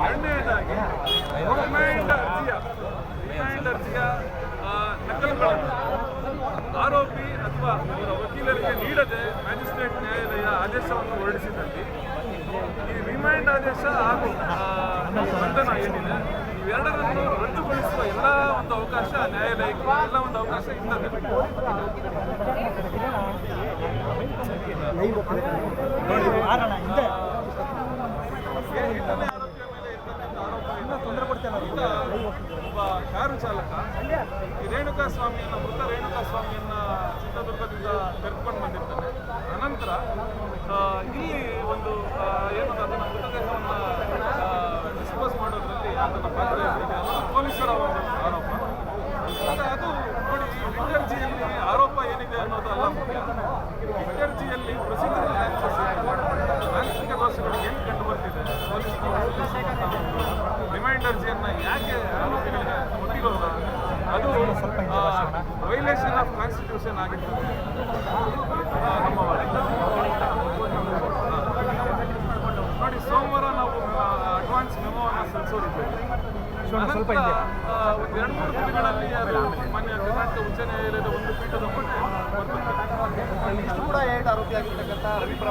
ಎರಡನೇದಾಗಿ ರಿಮೈಂಡ್ ಅರ್ಜಿಯ ರಿಮೈಂಡ್ ಅರ್ಜಿಯ ನಕಲುಗಳನ್ನು ಆರೋಪಿ ಅಥವಾ ಅವರ ವಕೀಲರಿಗೆ ನೀಡದೆ ಮ್ಯಾಜಿಸ್ಟ್ರೇಟ್ ನ್ಯಾಯಾಲಯ ಆದೇಶವನ್ನು ಹೊರಡಿಸಿದಲ್ಲಿ ಈ ರಿಮೈಂಡ್ ಆದೇಶ ಹಾಗೂ ಬಂಧನ ಏನಿದೆ ಇವೆರಡರನ್ನು ರದ್ದುಗೊಳಿಸುವ ಎಲ್ಲ ಒಂದು ಅವಕಾಶ ನ್ಯಾಯಾಲಯಕ್ಕೆ ಎಲ್ಲ ಒಂದು ಅವಕಾಶ ಇರ್ತದೆ ಎಂಟನೇ ಆರೋಪಿಯ ಮೇಲೆ ಇರ್ತಕ್ಕಂಥ ಆರೋಪ ತೊಂದರೆ ಕೊಡ್ತೇನೆ ಒಬ್ಬ ಕಾರು ಚಾಲಕ ರೇಣುಕಾ ಸ್ವಾಮಿಯನ್ನ ಮೃತ ರೇಣುಕಾ ಸ್ವಾಮಿಯನ್ನ ಚಿತ್ರದುರ್ಗದಿಂದ ಕರ್ಕೊಂಡು ಬಂದಿರ್ತಾನೆ ಅನಂತರ ಇಲ್ಲಿ ಒಂದು ಏನು ಅದನ್ನ ಮೃತದೇಹವನ್ನ ಡಿಸ್ಪೋಸ್ ಮಾಡೋದ್ರಲ್ಲಿ ಆತನ ಪಾತ್ರ ಪೊಲೀಸರ ಒಂದು ಆರೋಪ ಅದು ನೋಡಿ ವಿಟರ್ಜಿಯಲ್ಲಿ ಆರೋಪ ಏನಿದೆ ಅನ್ನೋದು ಅಲ್ಲ ಮುಖ್ಯ. ವಿಟರ್ಜಿಯಲ್ಲಿ ಪ್ರೊಸೀಜರಲ್ ತಾಂತ್ರಿಕ ದೋಷಗಳು ಏನು ಕಂಡು ಬರ್ತಿದೆ? ರಿಮೈಂಡ್ ಅರ್ಜಿಯನ್ನ ಯಾಕೆ ಆರೋಪಿಗಳಿಗೆ ಕೊಟ್ಟಿರೋಲ್ಲ ಅದು ವೈಲೇಷನ್ ಆಫ್ ಕಾನ್ಸ್ಟಿಟ್ಯೂಷನ್ ಆಗಿರ್ತದೆ. ನೋಡಿ ಸೋಮವಾರ ನಾವು ಅಡ್ವಾನ್ಸ್ ಮೆಮೋವನ್ನು ಸಲ್ಲಿಸೋರಿದ್ದೇವೆ ಸ್ವಲ್ಪ ಒಂದು ಎರಡು ಮೂರು ದಿನಗಳಲ್ಲಿ ಮಾನ್ಯ ಕರ್ನಾಟಕ ಉಚ್ಚ ನ್ಯಾಯಾಲಯದ ಒಂದು ಪೀಠದ ಮುಂದೆ ಇಷ್ಟು ಕೂಡ ಏಟ್ ಆರೋಪಿ ಆಗಿರ್ತಕ್ಕಂಥ ರವಿಪುರ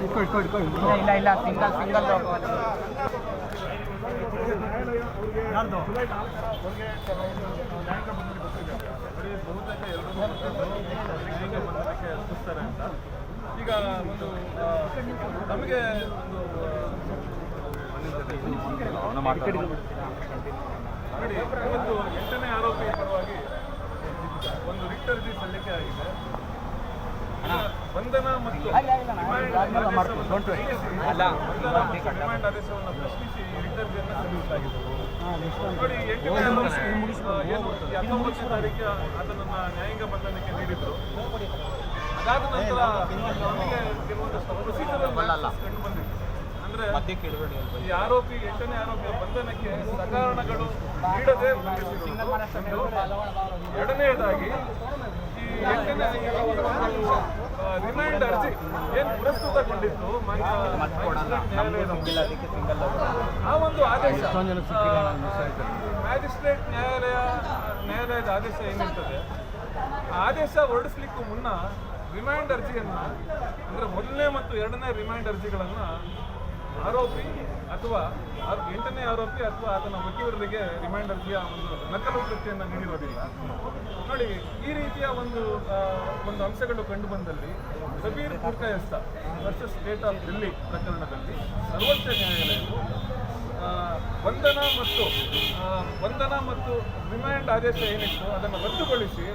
ಇಲ್ಲ ಇಲ್ಲ ಸಿಂಗಲ್ ಸಿಂಗಲ್ ಅಂತ ಈಗ ಒಂದು ನಮಗೆ ಒಂದು ನೋಡಿ ಇವತ್ತು ಎಂಟನೇ ಆರೋಪಿ ಪರವಾಗಿ ಒಂದು ರಿಟ್ ಅರ್ಜಿ ಸಲ್ಲಿಕೆ ಆಗಿದೆ ಬಂಧನ ಮತ್ತು ರಿಮಾಂಡ್ ಆದೇಶವನ್ನು ಪ್ರಶ್ನಿಸಿ. ರಿಟ್ ಅರ್ಜಿಯನ್ನು ಸಲ್ಲಿಸಲಾಗಿದೆ ನೋಡಿ ಹತ್ತೊಂಬತ್ತನೇ ತಾರೀಕು ಅದನ್ನು ನ್ಯಾಯಾಂಗ ಬಂಧನಕ್ಕೆ ನೀಡಿದ್ರು. ಅದಾದ ನಂತರ ನಮಗೆ ಕೆಲವೊಂದಷ್ಟು ಪ್ರೊಸೀಜರಲ್ ಕಂಡು ಬಂದಿತ್ತು. ಅಂದ್ರೆ ಈ ಆರೋಪಿ ಎಂಟನೇ ಆರೋಪಿಯ ಬಂಧನಕ್ಕೆ ಸಕಾರಣಗಳು ನೀಡದೆ. ಎರಡನೆಯದಾಗಿ ಈ ಎಂಟನೇ ರಿಮೈಂಡ್ ಅರ್ಜಿ. ಏನು ಪುರಸ್ಕೃತಗೊಂಡಿತ್ತು. ಆ ಒಂದು ಆದೇಶ. ಮ್ಯಾಜಿಸ್ಟ್ರೇಟ್ ನ್ಯಾಯಾಲಯ ನ್ಯಾಯಾಲಯದ ಆದೇಶ ಏನಿರ್ತದೆ? ಆ ಆದೇಶ ಹೊರಡಿಸ್ಲಿಕ್ಕೂ ಮುನ್ನ ರಿಮೈಂಡ್ ಅರ್ಜಿಯನ್ನು ಅಂದರೆ ಮೊದಲನೇ ಮತ್ತು ಎರಡನೇ ರಿಮೈಂಡ್ ಅರ್ಜಿಗಳನ್ನು ಆರೋಪಿ ಅಥವಾ ಎಂಟನೇ ಆರೋಪಿ ಅಥವಾ ಆತನ ವಕೀಲರಿಗೆ ರಿಮೈಂಡ್ ಅರ್ಜಿಯ ಒಂದು ನಕಲು ಕೃತಿಯನ್ನು ನೀಡಿರೋದಿಲ್ಲ. ನೋಡಿ, ಈ ರೀತಿಯ ಒಂದು ಒಂದು ಅಂಶಗಳು ಕಂಡು ಬಂದಲ್ಲಿ Sabir Kurkayastha versus state of Delhi ಪ್ರಕರಣದಲ್ಲಿ ಸರ್ವೋಚ್ಚ ನ್ಯಾಯಾಲಯವು ಬಂಧನ ಮತ್ತು ಬಂಧನ ಮತ್ತು ರಿಮೈಂಡ್ ಆದೇಶ ಏನಿತ್ತು ಅದನ್ನು ರದ್ದುಗೊಳಿಸಿ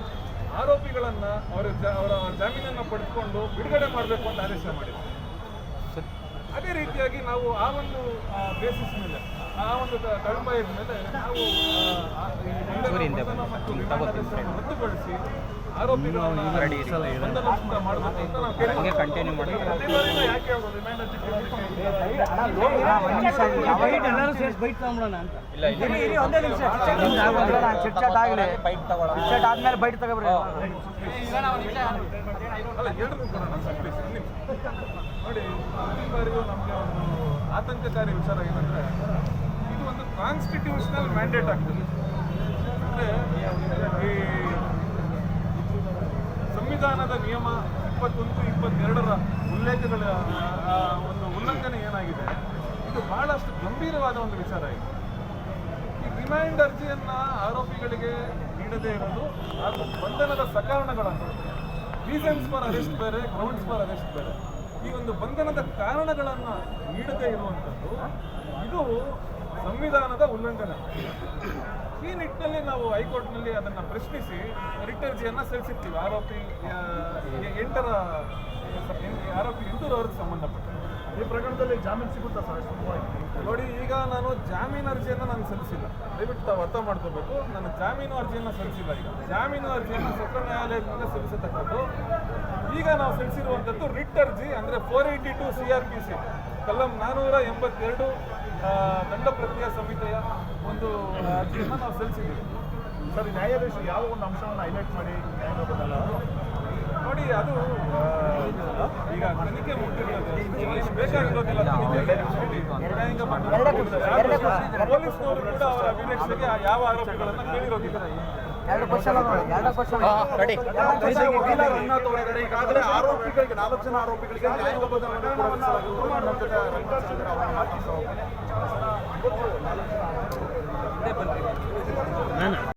ಆರೋಪಿಗಳನ್ನು ಅವರ ಅವರ ಜಾಮೀನನ್ನು ಪಡೆದುಕೊಂಡು ಬಿಡುಗಡೆ ಮಾಡಬೇಕು ಅಂತ ಆದೇಶ ಮಾಡಿದೆ ಅದೇ ರೀತಿಯಾಗಿ ನಾವು ಆ ಒಂದು ಬೇಸಿಸ್ ಮೇಲೆ ಆ ಒಂದು ತಳಮಯದ ಮೇಲೆ ನಾವು ಆ, ಕೇಳಿದ್ವಿ. ಕಂಟಿನ್ಯೂ ಮಾಡಿ ಬೈಟ್ ಇಲ್ಲ ಇಲ್ಲ. ಇರಿ ಇರಿ ಒಂದೇ ನಿಮಿಷ. ಚಿಟ್ ಚಾಟ್ ಆಗಲಿ ಚಿಟ್ ಚಾಟ್ ಆದ್ಮೇಲೆ ಬೈಟ್ ತಗೊಬ್ರಿ ನೋಡಿ ನಮಗೆ ಒಂದು ಆತಂಕಕಾರಿ ವಿಚಾರ ಏನಂದ್ರೆ ಇದು ಒಂದು ಕಾನ್ಸ್ಟಿಟ್ಯೂಷನಲ್ ಮ್ಯಾಂಡೇಟ್ ಆಗ್ತದೆ. ಅಂದ್ರೆ ಈ ಸಂವಿಧಾನದ ನಿಯಮ ಇಪ್ಪತ್ತೊಂದು, ಇಪ್ಪತ್ತೆರಡರ ಉಲ್ಲೇಖಗಳ ಒಂದು ಉಲ್ಲಂಘನೆ ಏನಾಗಿದೆ? ಇದು ಬಹಳಷ್ಟು ಗಂಭೀರವಾದ ಒಂದು ವಿಚಾರ ಇದೆ ಈ ರಿಮ್ಯಾಂಡ್ ಅರ್ಜಿಯನ್ನು ಆರೋಪಿಗಳಿಗೆ ನೀಡದೇ ಇರೋದು ಹಾಗೂ ಬಂಧನದ ಸಕಾರಣಗಳನ್ನು ರೀಸನ್ಸ್ ಫಾರ್ ಅರೆಸ್ಟ್ ಬೇರೆ ಗ್ರೌಂಡ್ಸ್ ಫಾರ್ ಅರೆಸ್ಟ್ ಬೇರೆ. ಈ ಒಂದು ಬಂಧನದ ಕಾರಣಗಳನ್ನು ನೀಡದೇ ಇರುವಂಥದ್ದು ಇದು ಸಂವಿಧಾನದ ಉಲ್ಲಂಘನೆ. ಈ ನಿಟ್ಟಿನಲ್ಲಿ ನಾವು ಹೈಕೋರ್ಟ್ನಲ್ಲಿ ಅದನ್ನು ಪ್ರಶ್ನಿಸಿ ರಿಟ್ ಅರ್ಜಿಯನ್ನು ಸಲ್ಲಿಸಿರ್ತೀವಿ. ಆರೋಪಿ ಎಂಟರ ಆರೋಪಿ ಆರೋಪಿ ಅವ್ರಿಗೆ ಸಂಬಂಧಪಟ್ಟ. ಈ ಪ್ರಕರಣದಲ್ಲಿ ಜಾಮೀನು ಸಿಗುತ್ತಾ ಸರ್ ನೋಡಿ ಈಗ ನಾನು ಜಾಮೀನು ಅರ್ಜಿಯನ್ನು ನಾನು ಸಲ್ಲಿಸಿಲ್ಲ. ದಯವಿಟ್ಟು ತಾವು ಅರ್ಥ ಮಾಡ್ಕೋಬೇಕು. ನಾನು ಜಾಮೀನು ಅರ್ಜಿಯನ್ನು ಸಲ್ಲಿಸಿಲ್ಲ ಈಗ. ಜಾಮೀನು ಅರ್ಜಿಯನ್ನು ಸತ್ರ ನ್ಯಾಯಾಲಯದಿಂದ ಸಲ್ಲಿಸತಕ್ಕದ್ದು. ಈಗ ನಾವು ಸಲ್ಲಿಸಿರುವಂಥದ್ದು ರಿಟ್ ಅರ್ಜಿ ಅಂದರೆ four eighty two C R P C ಕಲಂ ನಾನ್ನೂರ ಎಂಬತ್ತೆರಡು ದಂಡ ಪ್ರಕ್ರಿಯಾ ಸಂಹಿತೆಯ ಒಂದು ಅರ್ಜಿಯನ್ನು ನಾವು ಸಲ್ಲಿಸಿದ್ದೀವಿ. ಸರ್ ನ್ಯಾಯಾಧೀಶ ಯಾವ ಒಂದು ಅಂಶವನ್ನು ಹೈಲೈಟ್ ಮಾಡಿ ನ್ಯಾಯ ನೋಡಿ ಅದು ಈಗ ತನಿಖೆ ಏನು ಬೇಕಾಗಿರೋದಿಲ್ಲ. ನ್ಯಾಯಾಂಗ ಪೊಲೀಸ್ನವರು ಕೂಡ ಅವರ ಅಭಿನೇಷೆಗೆ ಯಾವ ಆರೋಪಗಳನ್ನು ಕೇಳಿರೋದಿಲ್ಲ. ಈಗಾಗಲೇ ಆರೋಪಿಗಳಿಗೆ ನಾಲ್ಕು ಜನ ಆರೋಪಿಗಳಿಗೆ ನ್ಯಾಯಾಂಗ ಬಂಧನವನ್ನು ಕೂಡ